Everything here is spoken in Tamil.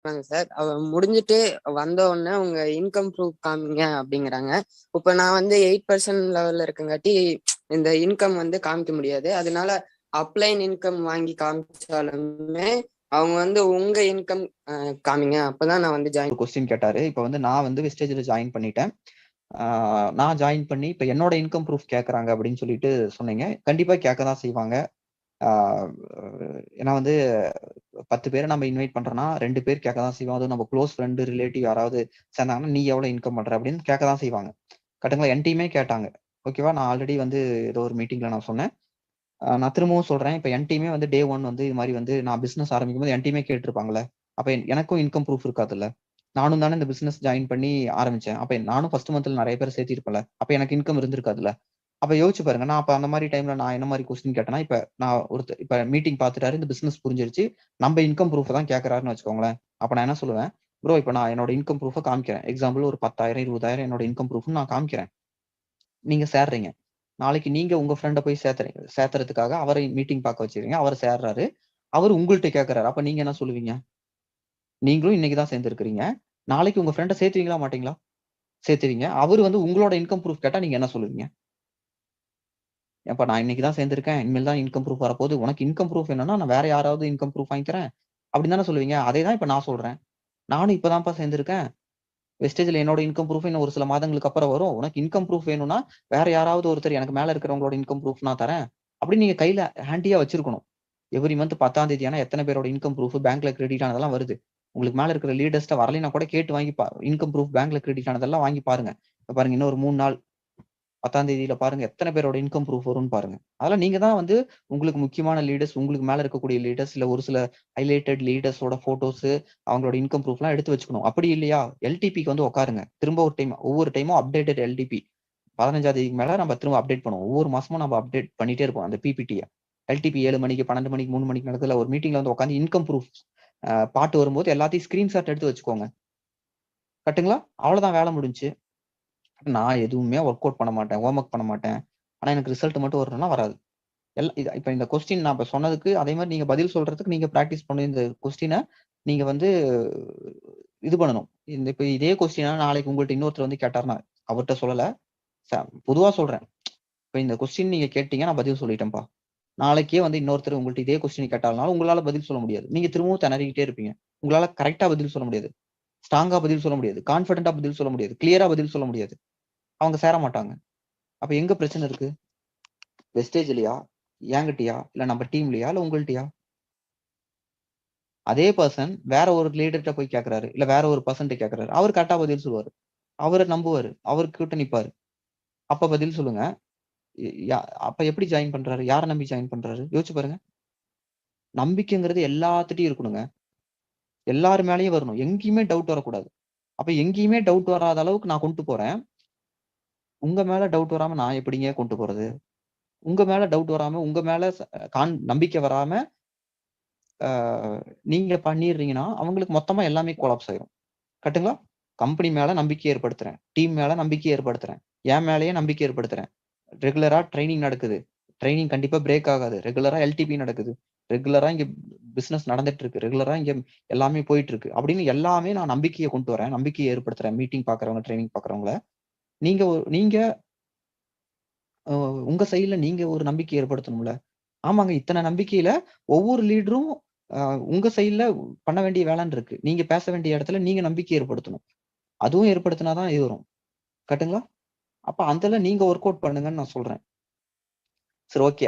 சொல்றாங்க சார். அவ முடிஞ்சுட்டு வந்த உடனே உங்க இன்கம் ப்ரூஃப் காமிங்க அப்படிங்கிறாங்க. இப்ப நான் வந்து எயிட் பர்சன்ட் லெவல்ல இருக்கங்காட்டி இந்த இன்கம் வந்து காமிக்க முடியாது. அதனால அப்ளைன் இன்கம் வாங்கி காமிச்சாலுமே அவங்க வந்து உங்க இன்கம் காமிங்க. அப்பதான் நான் வந்து ஜாயின் கொஸ்டின் கேட்டாரு. இப்ப வந்து நான் வந்து வெஸ்டேஜ்ல ஜாயின் பண்ணிட்டேன். நான் ஜாயின் பண்ணி இப்ப என்னோட இன்கம் ப்ரூஃப் கேட்கறாங்க அப்படின்னு சொல்லிட்டு சொன்னீங்க. கண்டிப்பா கேட்க தான் செய்வாங்க. ஏன்னா வந்து பத்து பேரை நம்ம இன்வைட் பண்றோம்னா ரெண்டு பேர் கேட்க தான் செய்வோம் அதுவும் நம்ம க்ளோஸ் ஃப்ரெண்டு ரிலேட்டிவ் யாராவது சேர்ந்தாங்கன்னா, "நீ எவ்வளவு இன்கம் பண்ற?" அப்படின்னு கேட்க தான் செய்வாங்க. என் டீமே கேட்டாங்க. ஓகேவா? நான் ஆல்ரெடி வந்து ஏதோ ஒரு மீட்டிங்ல நான் சொன்னேன். நான் திரும்பவும் சொல்றேன். இப்போ என் டீமே வந்து டே ஒன் வந்து இது மாதிரி வந்து நான் பிசினஸ் ஆரம்பிக்கும்போது டீமே கேட்டுருப்பாங்கல்ல. அப்ப எனக்கும் இன்கம் ப்ரூஃப் இருக்காதுல்ல. நானும் தானே இந்த பிசினஸ் ஜாயின் பண்ணி ஆரம்பிச்சேன். அப்ப நானும் ஃபர்ஸ்ட் மந்த்ல நிறைய பேர் சேர்த்திருப்பேன்ல. அப்ப எனக்கு இன்கம் இருந்திருக்காதுல்ல. அப்ப யோசிச்சு பாருங்க. நான் அப்ப அந்த மாதிரி டைம்ல நான் என்ன மாதிரி கொஸ்டின் கேட்டேன்னா, இப்ப நான் ஒருத்தர் இப்ப மீட்டிங் பார்த்துட்டாரு. இந்த பிசினஸ் புரிஞ்சிருச்சு. நம்ம இன்கம் ப்ரூஃப் தான் கேட்கறாருன்னு வச்சுக்கோங்களேன். அப்ப நான் என்ன சொல்லுவேன், "ப்ரோ இப்ப நான் என்னோட இன்கம் ப்ரூஃபை காமிக்கிறேன். எக்ஸாம்பிள் ஒரு 10,000 20,000 என்னோட இன்கம் ப்ரூஃப் நான் காமிக்கிறேன். நீங்க சேர்றீங்க. நாளைக்கு நீங்க உங்க ஃப்ரெண்டை போய் சேர்த்துறீங்க சேர்த்துறதுக்காக அவரை மீட்டிங் பார்க்க வச்சிருக்கீங்க அவர் சேர்றாரு. அவர் உங்கள்கிட்ட கேட்கறாரு. அப்ப நீங்க என்ன சொல்லுவீங்க? நீங்களும் இன்னைக்கு தான் சேர்ந்திருக்கிறீங்க. நாளைக்கு உங்க ஃப்ரெண்டை சேர்த்துவீங்களா? மாட்டீங்களா? சேர்த்துவீங்க. அவர் வந்து உங்களோட இன்கம் ப்ரூஃப் கேட்டா நீங்க என்ன சொல்லுவீங்க? "ஏன்பா நான் இன்னைக்கு தான் சேர்ந்திருக்கேன். இனிமேல் தான் இன்கம் ப்ரூஃப் வரப்போகுது. உனக்கு இன்கம் ப்ரூஃப் என்னன்னா நான் வேற யாராவது இன்கம் ப்ரூஃப் வாங்கிக்கிறேன்." அப்படின்னு தானே சொல்லுவீங்க. அதே தான் இப்போ நான் சொல்றேன். நானும் இப்போதான்ப்பா சேர்ந்திருக்கேன். வெஸ்டேஜில் என்னோட இன்கம் ப்ரூஃப் இன்னும் ஒரு சில மாதங்களுக்கு அப்புறம் வரும். உனக்கு இன்கம் ப்ரூஃப் வேணும்னா வேற யாராவது ஒருத்தர் எனக்கு மேல இருக்கிறவங்களோட இன்கம் ப்ரூஃப் நான் தரேன். அப்படின்னு நீங்க கையில ஹேண்டியா வச்சிருக்கணும். எவ்ரி மந்த் 10ஆம் தேதி ஆனா எத்தனை பேரோட இன்கம் ப்ரூஃப் பேங்க்ல கிரெடிட் ஆனதெல்லாம் வருது. உங்களுக்கு மேல இருக்கிற லீடர்ஸ்ட்ட வரலைன்னா கூட கேட்டு வாங்கி பா இன்கம் ப்ரூஃப் பேங்க்ல கிரெடிட் ஆனதெல்லாம் வாங்கி பாருங்க. பாருங்க இன்னும் ஒரு மூணு நாள் 10ஆம் தேதியில பாருங்க எத்தனை பேரோட இன்கம் ப்ரூஃப் வரும்னு பாருங்க. அதெல்லாம் நீங்க தான் வந்து உங்களுக்கு முக்கியமான லீடர்ஸ், உங்களுக்கு மேல இருக்கக்கூடிய லீடர்ஸ், இல்ல ஒரு சில ஹைலைட்டட் லீடர்ஸோட போட்டோஸ் அவங்களோட இன்கம் ப்ரூஃப்லாம் எடுத்து வச்சுக்கணும். அப்படி இல்லையா, எல்டிபிக்கு வந்து உட்காருங்க. திரும்ப ஒரு டைம் ஒவ்வொரு டைமும் அப்டேட்டட் எல்டிபி. 15ஆம் தேதிக்கு மேல நம்ம திரும்ப அப்டேட் பண்ணுவோம். ஒவ்வொரு மாசமும் நம்ம அப்டேட் பண்ணிட்டே இருப்போம் அந்த பிபிடிய. எல்டிபி ஏழு மணிக்கு, 12 மணிக்கு, மூணு மணிக்கு நடத்துல ஒரு மீட்டிங்ல வந்து உட்காந்து இன்கம் ப்ரூஃப் பாட்டு வரும்போது எல்லாத்தையும் ஸ்கிரீன்ஷாட் எடுத்து வச்சுக்கோங்க. கட்டுங்களா அவ்வளவுதான் வேலை முடிஞ்சுச்சு. நான் எதுவுமே ஒர்க் அவுட் பண்ண மாட்டேன். ஹோம் ஒர்க் பண்ண மாட்டேன். ஆனா எனக்கு ரிசல்ட் மட்டும் வரணும்னா வராது. எல் இத இப்போ இந்த கொஸ்டின் நான் இப்போ சொன்னதுக்கு அதே மாதிரி நீங்க பதில் சொல்றதுக்கு நீங்க ப்ராக்டிஸ் பண்ணி இந்த கொஸ்டினை நீங்க வந்து இது பண்ணணும். இந்த இப்போ இதே கொஸ்டினா நாளைக்கு உங்கள்கிட்ட இன்னொருத்தர் வந்து கேட்டாருன்னா, அவர்ட்ட சொல்லல. ச பொதுவா சொல்றேன். இப்போ இந்த கொஸ்டின் நீங்க கேட்டீங்க. நான் பதில் சொல்லிட்டேன்ப்பா. நாளைக்கே வந்து இன்னொருத்தர் உங்கள்கிட்ட இதே கொஸ்டின் கேட்டாலும் உங்களால பதில் சொல்ல முடியாது. நீங்க திரும்பவும் திணறிக்கிட்டே இருப்பீங்க. உங்களால கரெக்டாக பதில் சொல்ல முடியாது. ஸ்ட்ராங்கா பதில் சொல்ல முடியாது. கான்ஃபிடென்ட்டா பதில் சொல்ல முடியாது. கிளியரா பதில் சொல்ல முடியாது. அவங்க சேர மாட்டாங்க. அப்ப எங்க பிரச்சனை இருக்கு? வெஸ்டேஜ்லயா? என்கிட்டயா? இல்ல நம்ம டீம்லயா? இல்ல உங்கள்கிட்டயா அதே பர்சன் வேற ஒரு லீடர்கிட்ட போய் கேட்கறாரு. இல்ல வேற ஒரு பர்சன்ட்ட கேட்கறாரு. அவர் கரெக்டாக பதில் சொல்லுவாரு. நம்புவார் நம்புவாரு. அவர்கிட்ட நிப்பாரு. அப்ப பதில் சொல்லுங்க. யா அப்ப எப்படி ஜாயின் பண்றாரு? யாரை நம்பி ஜாயின் பண்றாரு? யோசிச்சு பாருங்க. நம்பிக்கைங்கிறது எல்லாத்துட்டையும் இருக்கணுங்க. எல்லார் மேலேயும் வரணும். எங்கேயுமே டவுட் வரக்கூடாது. அப்ப எங்கேயுமே டவுட் வராத அளவுக்கு நான் கொண்டு போறேன். உங்க மேல டவுட் வராம நான் எப்படிங்க கொண்டு போறது? உங்க மேல டவுட் வராம, உங்க மேல கான் நம்பிக்கை வராம நீங்கள் நீங்க பண்ணிடுறீங்கன்னா, அவங்களுக்கு மொத்தமா எல்லாமே கொலாப்ஸ் ஆயிரும். கட்டுங்களா கம்பெனி மேல நம்பிக்கை ஏற்படுத்துறேன். டீம் மேல நம்பிக்கை ஏற்படுத்துறேன். என் மேலேயே நம்பிக்கை ஏற்படுத்துறேன். ரெகுலரா ட்ரைனிங் நடக்குது. ட்ரைனிங் கண்டிப்பா பிரேக் ஆகாது. ரெகுலரா எல்டிபி நடக்குது. ரெகுலரா இங்க பிசினஸ் நடந்துட்டு இருக்கு. ரெகுலரா இங்க எல்லாமே போயிட்டு இருக்கு. அப்படின்னு எல்லாமே நான் நம்பிக்கையை கொண்டு வரேன். நம்பிக்கையை ஏற்படுத்துறேன். மீட்டிங் பாக்குறவங்க ட்ரைனிங் பாக்குறவங்கள நீங்க ஒ நீங்க உங்க சைட்ல நீங்க ஒரு நம்பிக்கை ஏற்படுத்தணும்ல. ஆமாங்க. இத்தனை நம்பிக்கையில ஒவ்வொரு லீடரும் உங்க சைட்ல பண்ண வேண்டிய வேலைன்னு இருக்கு. நீங்க பேச வேண்டிய இடத்துல நீங்க நம்பிக்கை ஏற்படுத்தணும். அதுவும் ஏற்படுத்தினா தான் இது வரும். கட்டுங்களா அப்ப அதுல நீங்க ஒர்க் அவுட் பண்ணுங்கன்னு நான் சொல்றேன். சரி ஓகே.